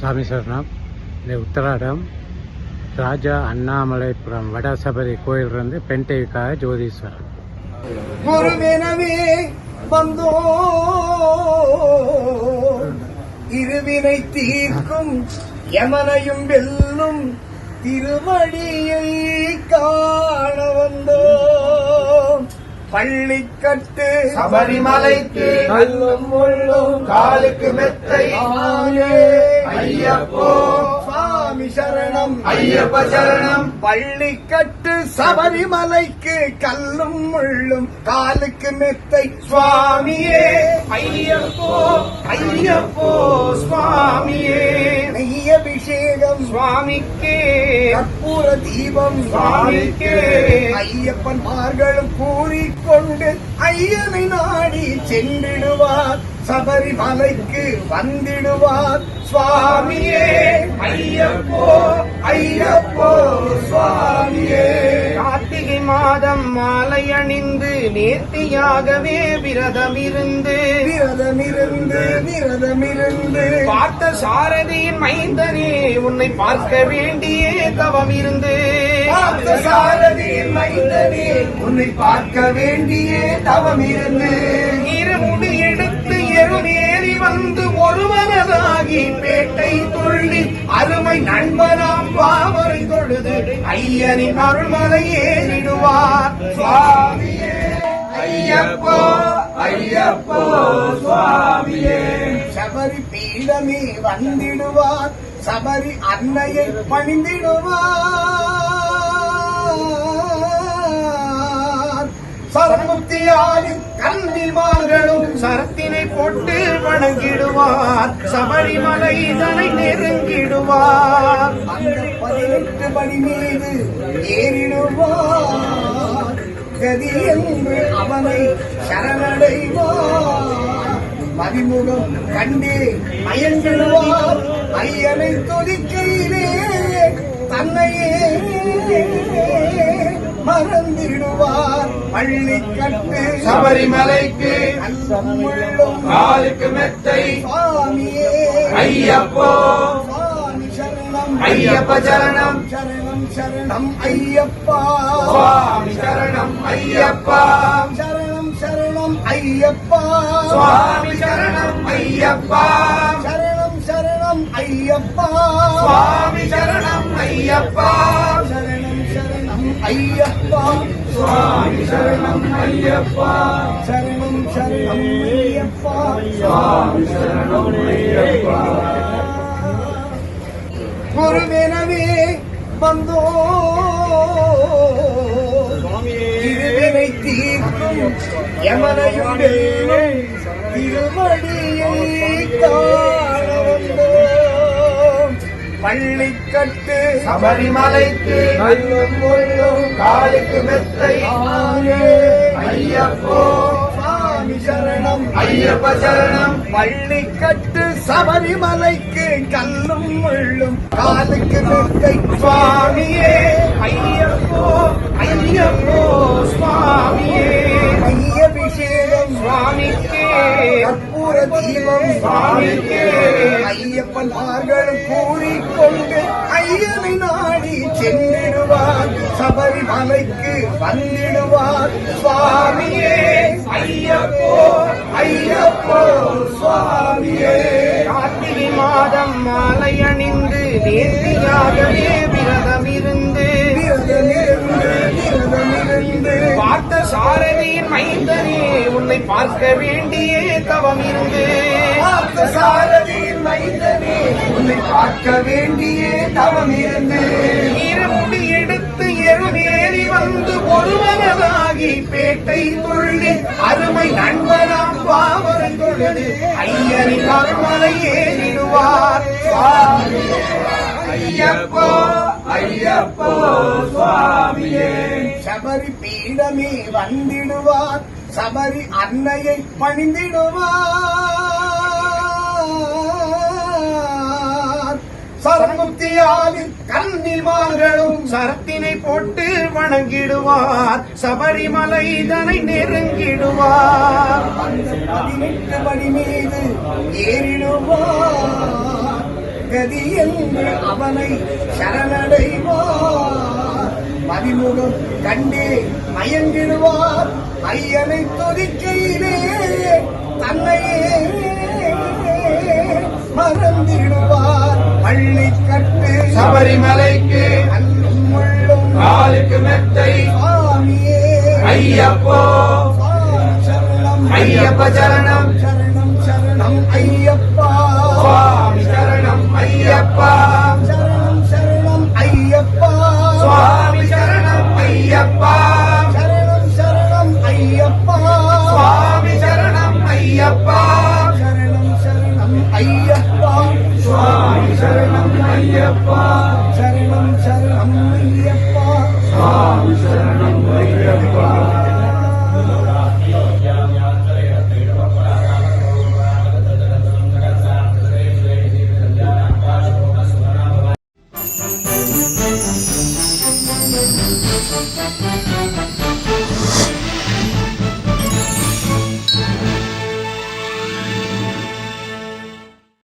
சாமி சரணம் இந்த உத்தராடம் ராஜா அண்ணாமலைபுரம் வடசபரி கோயிலிருந்து பெண்டைக்காக ஜோதீஸ்வரன் குருவினவே வந்தோ இருவினை தீர்க்கும் யமனையும் வெல்லும் திருவடியை கா பள்ளிக்கட்டு சபரிமலைக்கு கல்லும் முள்ளும் காலுக்கு மெத்தை. ஐயப்போ. சுவாமி சரணம். ஐயப்ப சரணம். பள்ளிக்கட்டு சபரிமலைக்கு கல்லும் முள்ளும் காலுக்கு மெத்தை. சுவாமியே. ஐயப்போ ஐயப்போ சுவாமியே. நெய் அபிஷேகம் சுவாமிக்கே கற்பூர தீபம் ஐயப்பன் மார்களும் கூறிக்கொண்டு ஐயனை நாடி சென்றிடுவார். சபரிமலைக்கு வந்திடுவார். சுவாமியே ஐயப்போ ஐயப்போ சுவாமியே. கார்த்திகை மாதம் மாலை அணிந்து நேர்த்தியாகவே விரதம் இருந்து விரதமிருந்து விரதமிருந்து. பார்த்த சாரதியின் மைந்தனே உன்னை பார்க்க வேண்டியே தவம் இருந்து பார்த்த சாரதியின் மைந்தனே உன்னை பார்க்க வேண்டியே தவம் இருந்து இருமுடி எடுத்து எருமேறி வந்து ஒருவனதாகி பேட்டை துள்ளி அருமை நண்பனாம் பாவரை தொழுது ஐயனின் அருள்மலை ஏறிடுவார். சுவாமியே. ஐயப்போ ஐயப்போ சுவாமியே. சபரி பீடமே வந்திடுவார். சபரி அன்னையை பணிந்திடுவார். சரமுக்தியாரின் கல்விமார்களும் சரத்தினை போட்டு வணங்கிடுவார். சபரிமலை இதனை நெருங்கிடுவார். அந்த பதினெட்டு படி மீது ஏறிடுவார். கதி என்று அவனை சரணடைவார். மதிமுகம் கண்டே மயங்கிடுவார் ஐயனை துதிக்கையிலே தன்னையே மறந்திடுவார் பள்ளி கட்டு சபரிமலைக்கு. காலுக்கு மெத்தை. சுவாமியே. ஐயப்போ. சுவாமி சரணம். ஐயப்ப சரணம். சரணம் சரணம் ஐயப்பா. சுவாமி சரணம் ஐயப்பா. சரணம் சரணம் ஐயப்பா. சுவாமி சரணம் ஐயப்பா. சரணம் சரணம் ஐயப்பா. சுவாமி சரணம் ஐயப்பா. ஐயப்பா. சுவாமி சரணம் ஐயப்பா. சரணம் சரணம் ஐயப்பா. சுவாமி சரணம் ஐயப்பா. குருவெனவே வந்தோ. இருவினை தீர்க்கும் யமனையும் வெல்லும் பள்ளிக்கட்டு சபரிமலைக்கு கல்லும் முள்ளும் காலுக்கு மெத்தை. ஐயப்போ சாமி சரணம். ஐயப்ப சரணம். பள்ளிக்கட்டு சபரிமலைக்கு கல்லும் முள்ளும் காலுக்கு மெத்தை சுவாமியே ஐயப்போ ஐயப்போ சுவாமியே. ஐயபிஷேகம். சுவாமிக்கே. கற்பூர தீபம் சுவாமிக்கே ஐயப்பன் மார்களும் கூறிக்கொண்டு ஐயனை நாடி சென்றிடுவார் சபரிமலைக்கு வந்திடுவார் சுவாமியே ஐயப்போ ஐயப்போ சுவாமியே கார்த்திகை மாதம் மாலை அணிந்து நேர்த்தியாகவே விரதம் இருந்து விரதமிருந்து விரதமிருந்து பார்த்த சாரதியின் மைந்த பார்க்க வேண்டியே தவம் இருந்து சாரதியின் மைந்தனே உன்னை பார்க்க வேண்டியே தவம் இருந்து இருமுடி எடுத்து எருமேறி வந்து ஒருவனதாகி பேட்டை துள்ளி அருமை நண்பனாம் பாவரை தொழுது ஐயனின் அருள்மலை ஏறிடுவார். ஐயப்போ ஐயப்போ சுவாமியே. சபரி பீடமே வந்திடுவார். சபரி அன்னையை பணிந்திடுவார். சரமுக்தியாலின் கன்னிமார்களும் சரத்தினை போட்டு வணங்கிடுவார். சபரிமலை இதனை நெருங்கிடுவார். பதினெட்டு படி மீது ஏறிடுவார். கதி என்று அவனை சரணடைவார். மதிமுகம் கண்டே மயங்கிடுவார். ஐயனை துதிக்கையிலே தன்னையே மறந்திடுவார். பள்ளி கட்டு சபரிமலைக்கு காலுக்கு மெத்தை சுவாமியே. ஐயப்போ. ஐயப்ப சரணம். ஐயப்பா. சரணம் சரணம் ஐயப்பா. சுவாமி சரணம் ஐயப்பா. சரணம் சரணம் ஐயப்பா. சுவாமி சரணம் ஐயப்பா. Thank